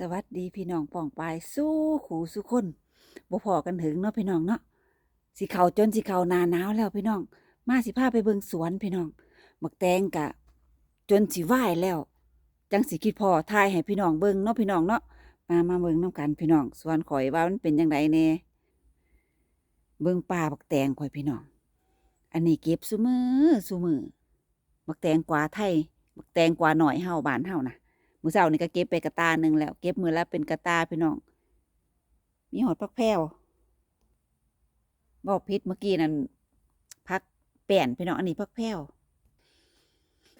สวัสดีพี่น้องป่องปายสู้ขู่สู้คนบ่พอกันถึงเนาะพี่น้องเนาะสิเขาจนสิเขาหนาหนาวแล้วพี่น้อง มาสิพาไปเบิ่งสวนพี่น้องบักแตงกะ จนสิไหวายแล้ว จังสิคิดพอทายให้พี่น้องเบิ่งเนาะพี่น้องเนาะมามาเบิ่งน้กันพี่น้องสวนข่อยว่ามันเป็นจังไดแน่เบิ่งป่าบักแตงข่อยพี่น้อง อันนี้เก็บซุมือซุมือบักแตงกวาไทยบักแตงกวาหน่อยเฮาบ้านเฮาน่ะ มือเช้านี่ก็เก็บไปกระตาหนึ่งแล้ว เก็บมือละเป็นกระตาพี่น้อง มีหอดพักแพรวบอกพิษเมื่อกี้นั่นพักแป่นพี่น้องอันนี้พักแพรว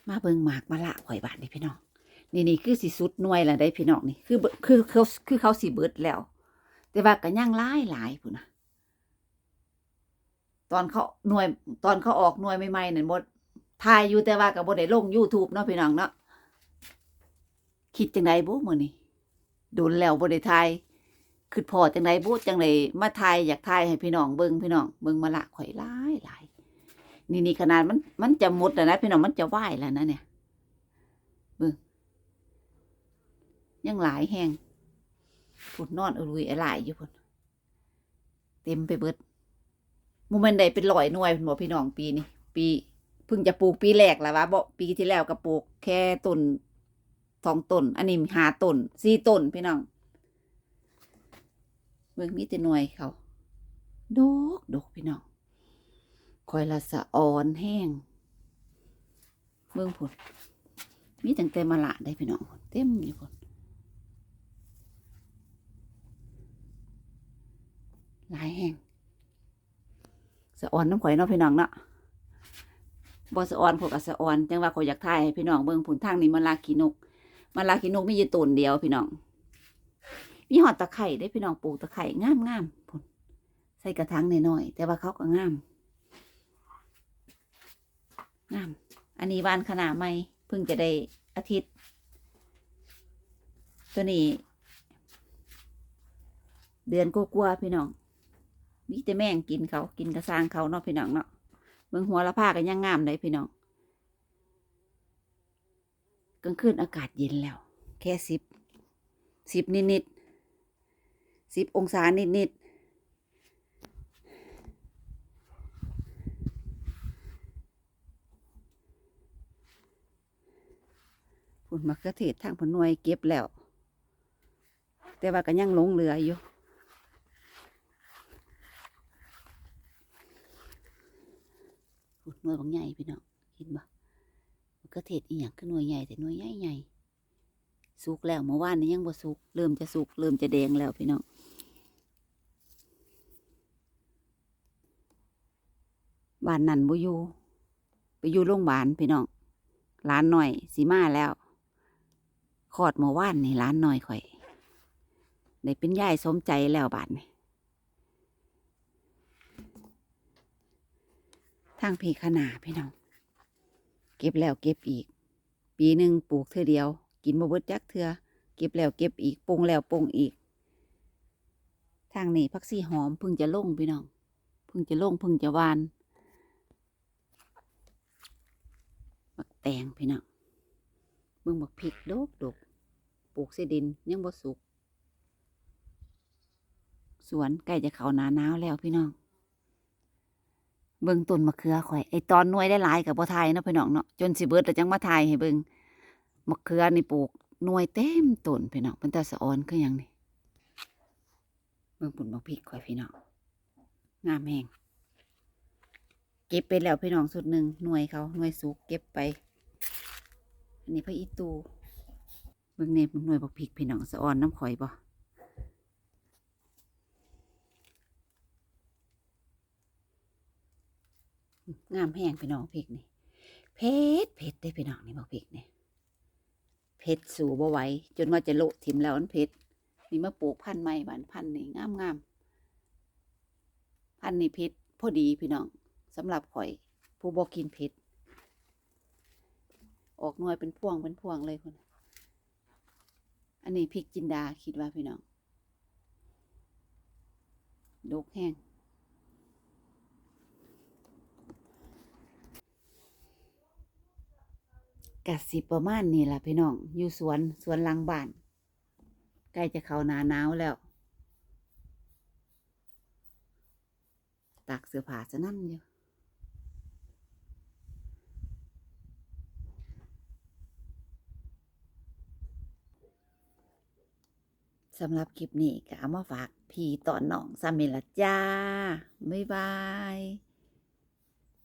มาเบิงหมากมาละข่อยบาทนี่พี่น้องนี่นี่คือสิสุดหน่วยละได้พี่น้องนี่คือคือเขาคือเขาสิเบิดแล้ว แต่ว่าก็ยังหลายหลายพุ่นนะตอนเขาหน่วยตอนเขาออกหน่วยใหม่ๆนั่นบดทายอยู่แต่ว่าก็บ่ได้ลง YouTube เนาะพี่น้องเนาะ คิดจังไดบุมื้อนี้โดนแล้วบ่ได้ทายคือพอจังไดบุจังไดมาทายอยากทายให้พี่น้องเบิ่งพี่น้องเบิ่งมาละข่อยหลายหลายนี่นี่ขนาดมันมันจะหมดแล้วนะพี่น้องมันจะไหวแล้วนะเนี่ยเบิ่งยังหลายแฮงพุ่นนอนอรุยอหลายอยู่พุ่นเต็มไปเบิดโมเมนต์ใดเป็นร้อยหน่วยพุ่นบ่พี่น้องปีนี้ปีเพิ่งจะปลูกปีแรกแล้ววะบ่ปีที่แล้วก็ปลูกแค่ต้น สองต้น อันนี้หาต้นสี่ต้นพี่น้องเบิ่งมีแต่หน่วยเขาดกดกพี่น้องคอยละสะอ่อนแห้งเบิ่งผลมีตั้งแต่มาละได้พี่น้องเต็มอยู่ผลหลายแห้งสะอ่อนน้ำข่อยเนาะพี่น้องเนาะบ่สะอ่อนพวกกับสะอ่อนจังว่าข่อยอยากถ่ายให้พี่น้องเบิ่งผลทางนี้มาลาขีนก มาลากินนกมีอยู่ต้นเดียวพี่น้อง มีหอดตะไคร่ได้พี่น้องปลูกตะไคร่งามงามๆพุ่นใส่กระถางน้อยๆแต่ว่าเขาก็งาม งาม อันนี้วานขนาดไม่เพิ่งจะได้อาทิตย์ ตัวนี้ เดือนกลัวๆพี่น้องมีแต่แม่งกินเขากินกระซางเขาเนาะพี่น้องเนาะเบิ่งหัวละผ้ากันยังงามเลยพี่น้อง กลางคืนอากาศเย็นแล้ว แค่สิบสิบนิดนิดสิบองศานิดนิดผลมะเขือเทศทางผลนวยเก็บแล้ว แต่ว่าก็ยังหลงเหลืออยู่ผลหน่วยบางใหญ่พี่น้องเห็นบ่ มะเขือเทศอีหยังคือหน่วยใหญ่แต่หน่วยใหญ่ใหญ่สุกแล้วเมื่อวานนี้ยังบ่สุก เริ่มจะสุก เริ่มจะแดงแล้วพี่น้องบ้านนั่นบ่อยู่ไปอยู่โรงพยาบาลพี่น้องร้านหน่อยสีมาแล้วคลอดเมื่อวานนี่ร้านหน่อยข่อยได้เป็นยายสมใจแล้วบาดนี่ทางพีขนาพี่น้อง เก็บแล้วเก็บอีก ปีหนึ่งปลูกเทื่อเดียว กินบ่เบิดจักเทื่อเก็บแล้วเก็บอีกปรุงแล้วปรุงอีก ทางนี้พักซี่หอมพิ่งจะลงพี่น้องพิ่งจะลงพิ่งจะวานบักแตงพี่น้องเบิ่งบักพริกดกดกปลูกเสดินยังบ่สุก สวนใกล้จะเขาหนาหนาวแล้วพี่น้อง เบิ่งต้นมะเขือข่อยไอตอนน่วยได้หลายกับบ่ทายเนาะพี่น้องเนาะจนสิเบิดแล้วจังมาทายให้เบิ่งมะเขือนี่ปลูกหน่วยเต็มต้นพี่น้องเป็นตาสะออนคือหยังนี่เบิ่งปุ่นบักพริกข่อยพี่น้องงามแฮงเก็บไปแล้วพี่น้องสุดหนึ่งหน่วยเขาหน่วยสุกเก็บไป อันนี้พระอีตูเบิ่งเนี่ยหน่วยบักพริกพี่น้องสะออนน้ำข่อยบ่ งามแห้งพี่น้องพริกนี่เผ็ดเผ็ดได้พี่น้องนี่บักพริกนี่เผ็ดสู่บ่ไหวจนว่าจะโละถิ่มแล้วมันเผ็ดนี่มาปลูกพันธุ์ใหม่บ้านพันธุ์นี่งามงามพันธุ์นี่เผ็ดพอดีพี่น้องสำหรับข่อย ผู้บ่กินเผ็ดออกหน่วยเป็นพวงเป็นพวงเลยคนอันนี้พริกจินดาคิดว่าพี่น้องดกแห้ง กะสิประมาณนี้ล่ะพี่น้อง อยู่สวนสวนหลังบ้าน ใกล้จะเข้าหนาหนาวแล้วตากเสื้อผ้าซะนั่นอยู่สำหรับคลิปนี้ก็เอามาฝากพี่ต่อน้องสามิละจ้า บ๊ายบาย